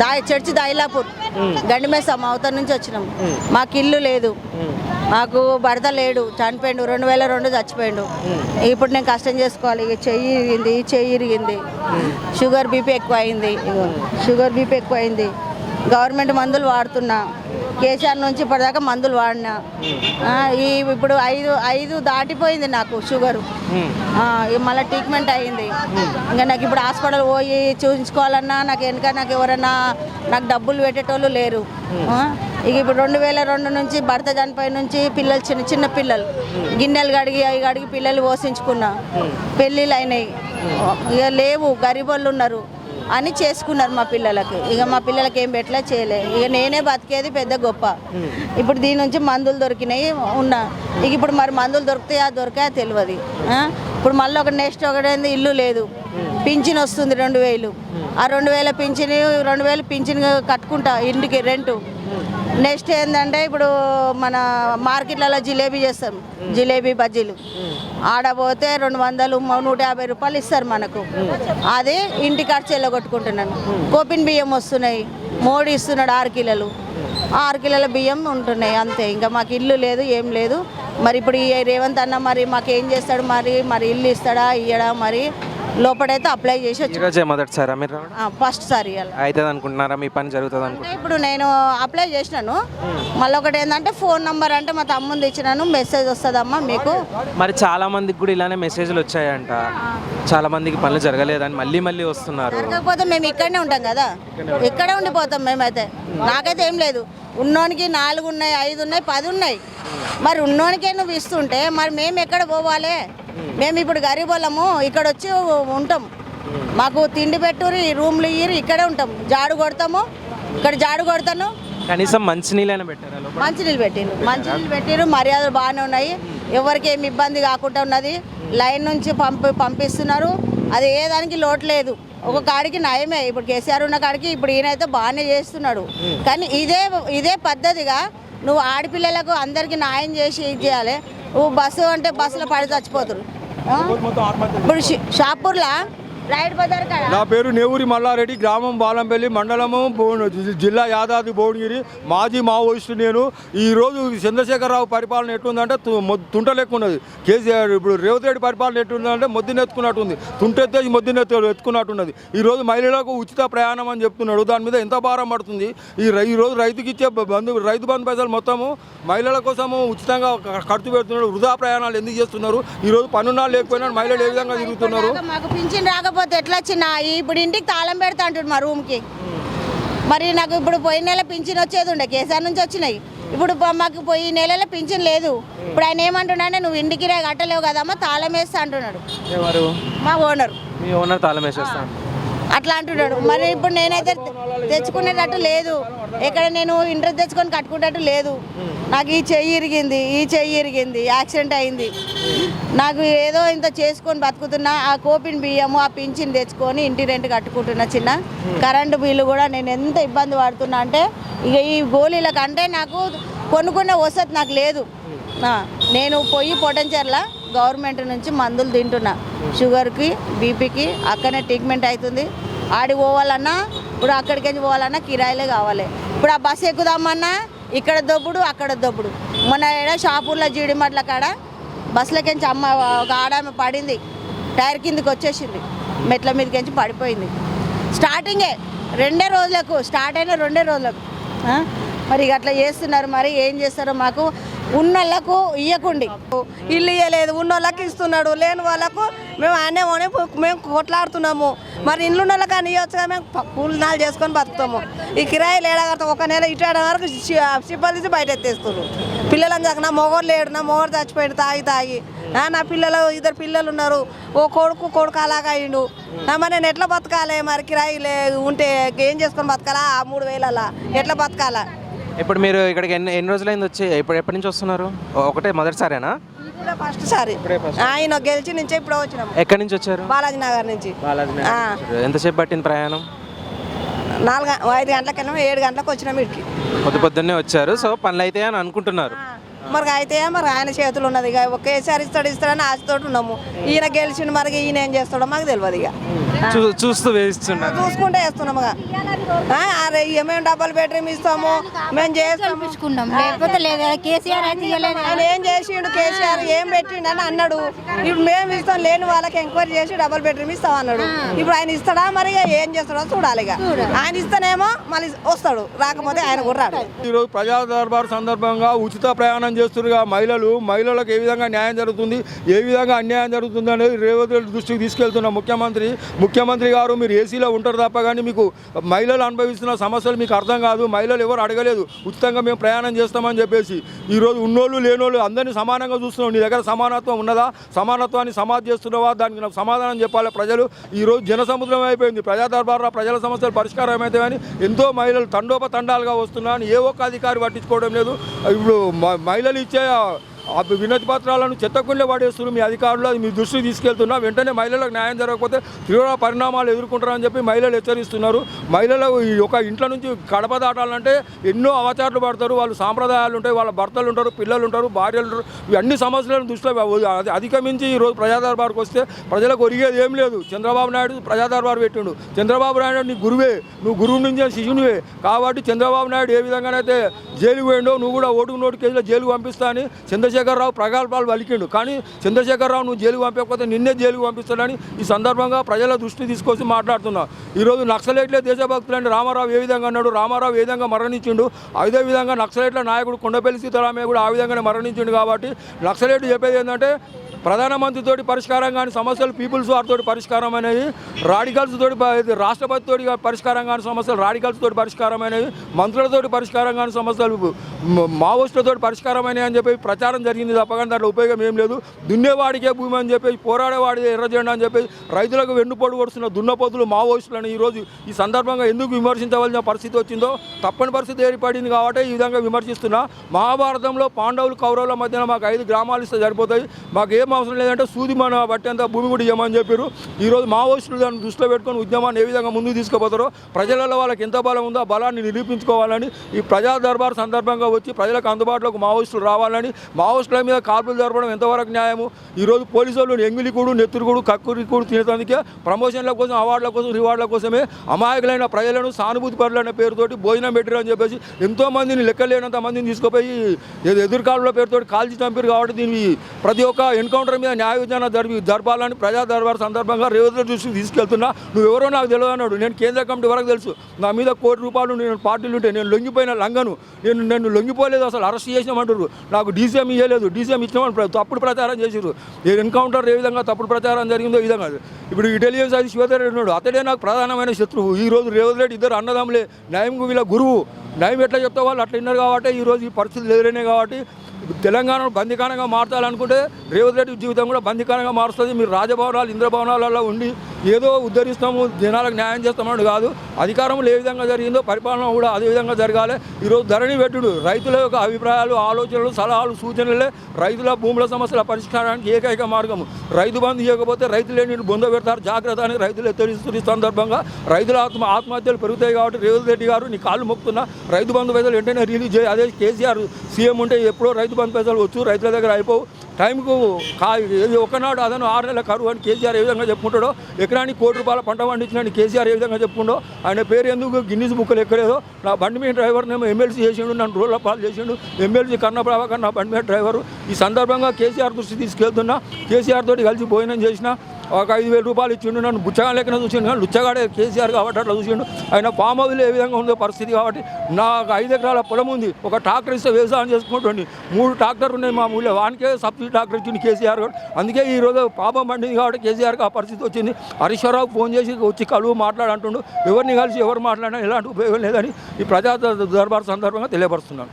దా church దాయిలాపూర్ గండిమేసమ్మ అవతల నుంచి వచ్చినాం. మాకు ఇల్లు లేదు. మాకు భర్త లేడు చనిపోయిండు రెండు వేల రెండు చచ్చిపోయిండు. ఇప్పుడు నేను కష్టం చేసుకోవాలి ఇక చెయ్యి ఇరిగింది చెయ్యి ఇరిగింది షుగర్ బీపీ ఎక్కువ అయింది షుగర్ బీపీ ఎక్కువ అయింది గవర్నమెంట్ మందులు వాడుతున్నా. కేసీఆర్ నుంచి ఇప్పటిదాకా మందులు వాడినా. ఈ ఇప్పుడు ఐదు ఐదు దాటిపోయింది నాకు షుగరు. ఇక మళ్ళీ ట్రీట్మెంట్ అయ్యింది ఇంకా నాకు ఇప్పుడు హాస్పిటల్ పోయి చూపించుకోవాలన్నా నాకు వెనక నాకు ఎవరన్నా నాకు డబ్బులు పెట్టేటోళ్ళు లేరు. ఇక ఇప్పుడు రెండు వేల రెండు నుంచి భర్త చనిపోయి నుంచి పిల్లలు చిన్న చిన్న పిల్లలు. గిన్నెలు కడిగి అవి కడిగి పిల్లలు పోషించుకున్నా. పెళ్ళిళ్ళు అయినాయి. ఇక లేవు గరీబోళ్ళు ఉన్నారు. అని చేసుకున్నారు మా పిల్లలకి. ఇక మా పిల్లలకి ఏం పెట్టలే చేయలే. ఇక నేనే బతికేది పెద్ద గొప్ప. ఇప్పుడు దీని నుంచి మందులు దొరికినాయి ఉన్నా. ఇక ఇప్పుడు మరి మందులు దొరుకుతాయా దొరికాయా తెలియదు? ఇప్పుడు మళ్ళీ ఒక నెక్స్ట్ ఒకటి ఇల్లు లేదు. పింఛన్ వస్తుంది రెండు వేలు. ఆ రెండు వేల పింఛన్ రెండు వేలు పింఛన్ కట్టుకుంటా ఇంటికి రెంటు. నెక్స్ట్ ఏంటంటే ఇప్పుడు మన మార్కెట్లలో జిలేబీ చేస్తాం. జిలేబీ బజ్జీలు. ఆడ పోతే రెండు వందలు నూట యాభై రూపాయలు ఇస్తారు మనకు. అది ఇంటి ఖర్చు వెళ్ళగొట్టుకుంటున్నాను కోపిన్ బియ్యం వస్తున్నాయి. మోడీ ఇస్తున్నాడు ఆరు కిలోలు. ఆరు కిలోల బియ్యం ఉంటున్నాయి అంతే. ఇంకా మాకు ఇల్లు లేదు ఏం లేదు. మరి ఇప్పుడు ఈ రేవంత్ అన్న మరి మాకు ఏం చేస్తాడు? మరి మరి ఇల్లు ఇస్తాడా? ఇయ్యడా? మరి లోపడైతే అప్లై చేసి వచ్చి ఈరోజే మొదటిసారా మీరు ఫస్ట్ సారి అవుతుంది అనుకుంటున్నారా మీ పని జరుగుతుంది అనుకుంటున్నారా అంటే ఇప్పుడు నేను అప్లై చేసినాను. మళ్ళీ ఒకటి ఏంటంటే ఫోన్ నంబర్ అంటే మా తమ్ముంది ఇచ్చినాను మెసేజ్ వస్తుందమ్మా మీకు. మరి చాలా మందికి కూడా ఇలానే మెసేజ్లు వచ్చాయంట. చాలా మందికి పనులు జరగలేదని మళ్ళీ మళ్ళీ వస్తున్నారు. జరగకపోతే మేము ఇక్కడనే ఉంటాం కదా. ఇక్కడే ఉండిపోతాం మేమైతే. నాకైతే ఏం లేదు. ఉన్నోనికి నాలుగు ఉన్నాయి ఐదు ఉన్నాయి పది ఉన్నాయి. మరి ఉన్నోనికే నువ్వు ఇస్తుంటే మరి మేము ఎక్కడ పోవాలి? మేము ఇప్పుడు గరీబోళ్ళము ఇక్కడ వచ్చి ఉంటాం. మాకు తిండి పెట్టురి రూమ్లు ఇయ్యి ఇక్కడే ఉంటాం. జాడు కొడతాము ఇక్కడ జాడు కొడతాను. కనీసం మంచినీళ్ళైనా పెట్టారా? మంచినీళ్ళు పెట్టిరు మంచినీళ్ళు పెట్టిరు మర్యాదలు బాగానే ఉన్నాయి. ఎవరికి ఏమి ఇబ్బంది కాకుండా ఉన్నది. లైన్ నుంచి పంపి పంపిస్తున్నారు. అది ఏ దానికి లోటు లేదు. ఒక కాడికి నయమే. ఇప్పుడు కేసీఆర్ ఉన్న కాడికి ఇప్పుడు ఈయనైతే బాగానే చేస్తున్నాడు. కానీ ఇదే ఇదే పద్ధతిగా నువ్వు ఆడపిల్లలకు అందరికీ న్యాయం చేసి ఇది చేయాలి. నువ్వు బస్సు అంటే బస్సులో పడి చచ్చిపోతురు. ఆ? ఇప్పుడు షాపూర్లా నా పేరు నేవూరి మల్లారెడ్డి గ్రామం బాలంపల్లి మండలము జిల్లా యాదాద్రి భువనగిరి. మాజీ మావోయిస్టు నేను. ఈ రోజు చంద్రశేఖరరావు పరిపాలన ఎట్లుందంటే తుంట లెక్క ఉన్నది కేసీఆర్ ఇప్పుడు రేవంత్ రెడ్డి పరిపాలన ఎట్లుందంటే మొద్దున ఎత్తుకున్నట్టుంది తుంటెత్తే మొద్దున ఎత్తు ఎత్తుకున్నట్టున్నది. ఈ రోజు మహిళలకు ఉచిత ప్రయాణం అని చెప్తున్నాడు. దాని మీద ఎంత భారం పడుతుంది? ఈ రై- ఈ రోజు రైతుకి ఇచ్చే బంధు రైతు బంధు పైసలు మొత్తము మహిళల కోసము ఉచితంగా ఖర్చు పెడుతున్నాడు. వృధా ప్రయాణాలు ఎందుకు చేస్తున్నారు? ఈ రోజు పన్నున్నాళ్ళు లేకపోయినా మహిళలు ఏ విధంగా తిరుగుతున్నారు? రాకపోతే ఎట్లా వచ్చినా? ఇప్పుడు ఇంటికి తాళం పెడతా అంటాడు మా రూమ్కి. మరి నాకు ఇప్పుడు పోయిన నెల పింఛన్ వచ్చేది ఉండే కేసీఆర్ నుంచి వచ్చినాయి. ఇప్పుడు మాకు పోయి నెలలో పింఛన్ లేదు. ఇప్పుడు ఆయన ఏమంటున్నాడే నువ్వు ఇంటికి రా కట్టలేవు కదమ్మా తాళం వేస్తా అంటున్నాడు. ఎవరు? మా ఓనర్. మీ ఓనర్ తాళం వేసేస్తాను అట్లా అంటున్నాడు. మరి ఇప్పుడు నేనైతే తెచ్చుకునేటట్టు లేదు. ఎక్కడ నేను ఇంట్రెస్ట్ తెచ్చుకొని కట్టుకునేటట్టు లేదు. నాకు ఈ చెయ్యి ఇరిగింది ఈ చెయ్యి ఇరిగింది యాక్సిడెంట్ అయింది. నాకు ఏదో ఇంత చేసుకొని బతుకుతున్నా ఆ కోపిన్ బియ్యము ఆ పింఛన్ తెచ్చుకొని ఇంటి రెంట్ కట్టుకుంటున్నా చిన్న. కరెంటు బిల్లు కూడా నేను ఎంత ఇబ్బంది పడుతున్నా అంటే ఇక ఈ గోళీల కంటే నాకు కొనుక్కునే వసతి నాకు లేదు. నేను పోయి పొటెన్చర్లా గవర్నమెంట్ నుంచి మందులు తింటున్నా. షుగర్కి బీపీకి అక్కడనే ట్రీట్మెంట్ అవుతుంది ఆడికి పోవాలన్నా ఇప్పుడు అక్కడికి పోవాలన్నా కిరాయిలే కావాలి. ఇప్పుడు ఆ బస్సు ఎక్కుదామన్నా ఇక్కడ దొబ్బుడు అక్కడ దొబ్బుడు. మొన్న ఏడ షాపూర్లో జీడిమట్ల కాడ బస్సులకించి అమ్మ ఒక ఆడామె పడింది. టైర్ కిందకి వచ్చేసింది. మెట్ల మీదకించి పడిపోయింది. స్టార్టింగే రెండే రోజులకు స్టార్ట్ అయిన రెండే రోజులకు. మరి ఇక అట్లా చేస్తున్నారు మరి ఏం చేస్తారో మాకు ఉన్నోళ్ళకు ఇయ్యకుండి. ఇల్లు ఇవ్వలేదు ఉన్నోళ్ళకి ఇస్తున్నాడు లేని వాళ్ళకు మేము అనే మేము కొట్లాడుతున్నాము. మరి ఇల్లు ఉన్న వాళ్ళకి అని ఇవ్వచ్చు మేము కూలి నాలుగు చేసుకొని బతుకుతాము. ఈ కిరాయి ఏడాగడతాం ఒక నెల ఇటు వరకు సిబ్బంది తీసి బయట ఎత్తేస్తున్నారు పిల్లలని చక్క నా మొగోడు లేడు నా మొగోడు చచ్చిపోయాడు తాగి తాగి. ఆ, నా పిల్లలు ఇద్దరు పిల్లలు ఉన్నారు. ఓ కొడుకు కొడుకు అలాగా అయిండు. మరి నేను ఎట్లా బతకాలి? మరి కిరాయి లే ఉంటే ఏం చేసుకొని బతకాలా? ఆ మూడు వేలలా ఎట్లా బతకాలా? ఇప్పుడు మీరు ఇక్కడికి ఎన్ని ఎన్ని రోజులైంది వచ్చి? ఇప్పుడు ఎప్పటి నుంచి వస్తున్నారు? ఒకటే మొదటిసారేనా ఫస్ట్ సారి. ఆయన గెలిచి నుంచే ఇప్పుడు వచ్చినాము ఎక్కడి నుంచి వచ్చారు? బాలాజీ నగర్ నుంచి. ఎంతసేపు పట్టింది ప్రయాణం? నాలుగు ఐదు గంటలకు వెళ్ళాము ఏడు గంటలకు వచ్చినాము ఇటుకి పొద్దు పొద్దున్నే వచ్చారు సో పనులు అయితే అని అనుకుంటున్నారు. మరి అయితే మరి ఆయన చేతులు ఉన్నది ఇక. ఒక కేసీఆర్ ఇస్తాడు ఇస్తాడని ఆశతోటి ఉన్నాము. ఈయన గెలిచిండు మరి ఈయన ఏం చేస్తాడో మాకు తెలియదు ఇక. చూస్తూ. వేస్తున్నారు చూసుకుంటే వేస్తున్నాము మేము డబల్ బెడ్రూమ్ ఇస్తాము? మేము లేకపోతే లేదు కేసీఆర్ ఇవ్వలేదు ఆయన ఏం చేసిండు? కేసీఆర్ ఏం పెట్టిండు అని అన్నాడు. ఇప్పుడు మేము ఇస్తాం లేని వాళ్ళకి ఎంక్వైరీ చేసి డబుల్ బెడ్రూమ్ ఇస్తాం అన్నాడు. ఇప్పుడు ఆయన ఇస్తాడా మరి ఏం చేస్తాడో చూడాలి ఇక. ఆయన ఇస్తేనేమో మళ్ళీ వస్తాడు రాకపోతే ఆయన కుర్రాడు ఈరోజు ప్రజా దర్బార్ సందర్భంగా ఉచిత ప్రయాణం చేస్తున్నారు మహిళలు. మహిళలకు ఏ విధంగా న్యాయం జరుగుతుంది ఏ విధంగా అన్యాయం జరుగుతుంది అనేది రేవంత్ రెడ్డి దృష్టికి తీసుకెళ్తున్న ముఖ్యమంత్రి ముఖ్యమంత్రి గారు మీరు ఏసీలో ఉంటారు తప్ప కానీ మీకు మహిళలు అనుభవిస్తున్న సమస్యలు మీకు అర్థం కాదు మహిళలు ఎవరు అడగలేదు. ఉచితంగా మేము ప్రయాణం చేస్తామని చెప్పేసి ఈరోజు ఉన్నోళ్ళు లేనోళ్ళు అందరినీ సమానంగా చూస్తున్నాం. నీ దగ్గర సమానత్వం ఉన్నదా? సమానత్వాన్ని సమాధి చేస్తున్నావా? దానికి నాకు సమాధానం చెప్పాలి ప్రజలు. ఈరోజు జనసముద్రం అయిపోయింది. ప్రజా దర్బార్లో ప్రజల సమస్యలు పరిష్కారం అయితే కానీ ఎంతో మహిళలు తండోపతండాలుగా వస్తున్నారని ఏ ఒక్క అధికారి పట్టించుకోవడం లేదు. ఇప్పుడు మ- మహిళలు ఇచ్చే వినతి పత్రాలను చెత్తకుండే పడేస్తున్నారు. మీ అధికారులు అది మీ దృష్టికి తీసుకెళ్తున్నా వెంటనే మహిళలకు న్యాయం జరగకపోతే తీవ్ర పరిణామాలు ఎదుర్కొంటారని చెప్పి మహిళలు హెచ్చరిస్తున్నారు. మహిళలు ఈ ఒక ఇంట్లో నుంచి కడప దాటాలంటే ఎన్నో అవచారులు పడతారు. వాళ్ళు సాంప్రదాయాలు ఉంటాయి వాళ్ళ భర్తలు ఉంటారు పిల్లలు ఉంటారు భార్యలు ఉంటారు. ఇవన్నీ సమస్యలను దృష్టిలో అది అధిగమించి ఈరోజు ప్రజాదర్బార్కి వస్తే ప్రజలకు ఒరిగేది ఏం లేదు. చంద్రబాబు నాయుడు ప్రజాదర్బార్ పెట్టిండు. చంద్రబాబు నాయుడు నీ గురువే. నువ్వు గురువు నుంచి శిష్యునివే. కాబట్టి చంద్రబాబు నాయుడు ఏ విధంగానైతే జైలు పోయిండో నువ్వు కూడా ఓటుకు నోటు కేసులో జైలుకు పంపిస్తా అని చంద్రశేఖరరావు ప్రగల్భాలు పలికిండు. కానీ చంద్రశేఖరరావు నువ్వు జైలుకు పంపకపోతే నిన్నే జైలుకు పంపిస్తాడని ఈ సందర్భంగా ప్రజల దృష్టి తీసుకొచ్చి మాట్లాడుతున్నా. ఈరోజు నక్సలైట్లే దేశభక్తులని రామారావు ఏ విధంగా అన్నాడు? రామారావు ఏ విధంగా మరణించిండు? అదే విధంగా నక్సలైట్ల నాయకుడు కొండపల్లి సీతారామయ్య కూడా ఆ విధంగానే మరణించిండు కాబట్టి నక్సలైట్ చెప్పేది ఏంటంటే ప్రధానమంత్రితోటి పరిష్కారం కానీ సమస్యలు పీపుల్స్ వారితో పరిష్కారం అనేది రాడికల్స్ తోటి రాష్ట్రపతి తోటి పరిష్కారం కాని సమస్యలు రాడికల్స్ తోటి పరిష్కారం అనేవి మంత్రులతోటి పరిష్కారం కాని సమస్యలు మావోయిస్టులతో పరిష్కారం అయినాయి అని చెప్పి ప్రచారం జరిగింది తప్ప దాంట్లో ఉపయోగం ఏం లేదు. దున్నేవాడికే భూమి అని చెప్పేసి పోరాడేవాడికే ఎర్రజెండా అని చెప్పి రైతులకు వెన్నుపోటు కొడుతున్న దున్నపోతులు మావోయిస్టులను ఈరోజు ఈ సందర్భంగా ఎందుకు విమర్శించవలసిన పరిస్థితి వచ్చిందో తప్పని పరిస్థితి ఏర్పడింది కాబట్టి ఈ విధంగా విమర్శిస్తున్నా. మహాభారతంలో పాండవులు కౌరవుల మధ్యన మాకు ఐదు గ్రామాలు ఇస్తే సరిపోతాయి. మాకు ఏ అవసరం లేదంటే సూది మన బట్టేంత భూమి కూడా ఇవ్వమని చెప్పారు ఈరోజు మావోయిస్టులు దాన్ని దృష్టిలో పెట్టుకొని ఉద్యమాన్ని ఏ విధంగా ముందుకు తీసుకుపోతారో ప్రజలలో వాళ్ళకి ఎంత బలం ఉందో ఆ బలాన్ని నిరూపించుకోవాలని ఈ ప్రజా దర్బార్ సందర్భంగా వచ్చి ప్రజలకు అందుబాటులోకి మావోయిస్టులు రావాలని మావోయిస్టుల మీద కాల్పులు జరపడం ఎంతవరకు న్యాయము? ఈరోజు పోలీసు వాళ్ళు ఎంగిలికూడు నెత్తురుకుడు కక్కురికూడు తినేందుకే ప్రమోషన్ల కోసం అవార్డుల కోసం రివార్డుల కోసమే అమాయకులైన ప్రజలను సానుభూతి పరులైన పేరుతోటి భోజనం పెట్టారని చెప్పేసి ఎంతో మందిని లెక్కలేనంత మందిని తీసుకుపోయి ఎదురుకాలంలో పేరుతోటి కాల్చి చంపారు కాబట్టి దీన్ని ప్రతి ఒక్క ఎన్కౌంటర్ మీద న్యాయ విధానం జరిపి దర్బాలని ప్రజా దర్బార్ సందర్భంగా రేవంత్ రెడ్డి దృష్టికి తీసుకెళ్తున్నా. నువ్వెవరో నాకు తెలియదు అన్నాడు. నేను కేంద్ర కమిటీ వరకు తెలుసు. నా మీద కోటి రూపాయలు నేను పార్టీలు ఉంటే నేను లొంగిపోయిన లంగను. నేను నేను లొంగిపోలేదు అసలు అరెస్ట్ చేసినామంటారు నాకు డీసీఎం ఇవ్వలేదు డీసీఎం ఇచ్చినామని తప్పుడు ప్రచారం చేసారు ఎన్కౌంటర్ ఏ విధంగా తప్పుడు ప్రచారం జరిగిందో ఈ విధంగా ఇప్పుడు ఇంటెలిజెన్స్ అది శివధర్ ఉన్నాడు. అతడే నాకు ప్రధానమైన శత్రువు. ఈ రోజు రేవంత్ రెడ్డి ఇద్దరు అన్నదమ్ములే. న్యాయం వీళ్ళ గురువు. న్యాయం ఎట్లా చెప్తా వాళ్ళు అట్లా విన్నారు కాబట్టి ఈ రోజు ఈ పరిస్థితులు ఎదురైనాయి కాబట్టి తెలంగాణను బందికానంగా మార్చాలనుకుంటే రేవంత్ రెడ్డి జీవితం కూడా బందికానంగా మారుస్తుంది. మీరు రాజభవనాలు ఇంద్రభవనాలలో ఉండి ఏదో ఉద్ధరిస్తాము జనాలకు న్యాయం చేస్తామని కాదు. అధికారంలో ఏ విధంగా జరిగిందో పరిపాలన కూడా అదే విధంగా జరగాలి. ఈరోజు ధరణి పెట్టుడు రైతుల యొక్క అభిప్రాయాలు ఆలోచనలు సలహాలు సూచనలే రైతుల భూముల సమస్యల పరిష్కారానికి ఏకైక మార్గం రైతు బంధు ఇవ్వకపోతే రైతులే నేను బొంద పెడతారు. జాగ్రత్త అని రైతులు హెచ్చరిస్తున్న సందర్భంగా రైతుల ఆత్మ ఆత్మహత్యలు పెరుగుతాయి కాబట్టి రేవంత్ రెడ్డి గారు నీ కాళ్ళు మొక్కుతున్నా. రైతు బంధు పైసలు వెంటనే రిలీజ్ చేయి. అదే కేసీఆర్ సీఎం ఉంటే ఎప్పుడో రైతు బంధు పైసలు వచ్చు రైతుల దగ్గర అయిపోవు. టైంకు కా ఒకనాడు అదను ఆరు నెలల కరువు అని కేసీఆర్ ఏ విధంగా చెప్పుకుంటాడో ఎకరానికి కోటి రూపాయల పంట పండించిన కేసీఆర్ ఏ విధంగా చెప్పుకుండో ఆయన పేరు ఎందుకు గిన్నీస్ బుక్కలు ఎక్కలేదో నా బండి మీద డ్రైవర్నేమో ఎమ్మెల్సీ చేసిండు నన్ను రోడ్ల పాలు చేసిండు ఎమ్మెల్సీ కన్న ప్రభాకర్ నా బండి మీద డ్రైవరు. ఈ సందర్భంగా కేసీఆర్ దృష్టి తీసుకెళ్తున్నా కేసీఆర్ తోటి కలిసి భోజనం చేసిన ఒక ఐదు వేల రూపాయలు ఇచ్చిండు నన్ను బుచ్చగా లెక్కన చూసిండు కానీ లుచ్చగాడే కేసీఆర్ కాబట్టి అట్లా చూసిండు. ఆయన ఫామ్ హౌస్లో ఏ విధంగా ఉందో పరిస్థితి కాబట్టి నాకు ఐదు ఎకరాల పొలం ఉంది ఒక ట్రాక్టర్ ఇస్తే వ్యవసాయం చేసుకుంటుంది మూడు ట్రాక్టర్ ఉన్నాయి మా ఊళ్ళో వానికే సబ్సిడీ ట్రాక్టర్ ఇచ్చింది కేసీఆర్ అందుకే ఈ రోజు పాపం పండింది కాబట్టి కేసీఆర్కి ఆ పరిస్థితి వచ్చింది. హరీశ్వరరావు ఫోన్ చేసి వచ్చి కలువు మాట్లాడంటుండు. ఎవరిని కలిసి ఎవరు మాట్లాడినా ఎలాంటి ఉపయోగం లేదని ఈ ప్రజా దర్బార్ సందర్భంగా తెలియపరుస్తున్నాను.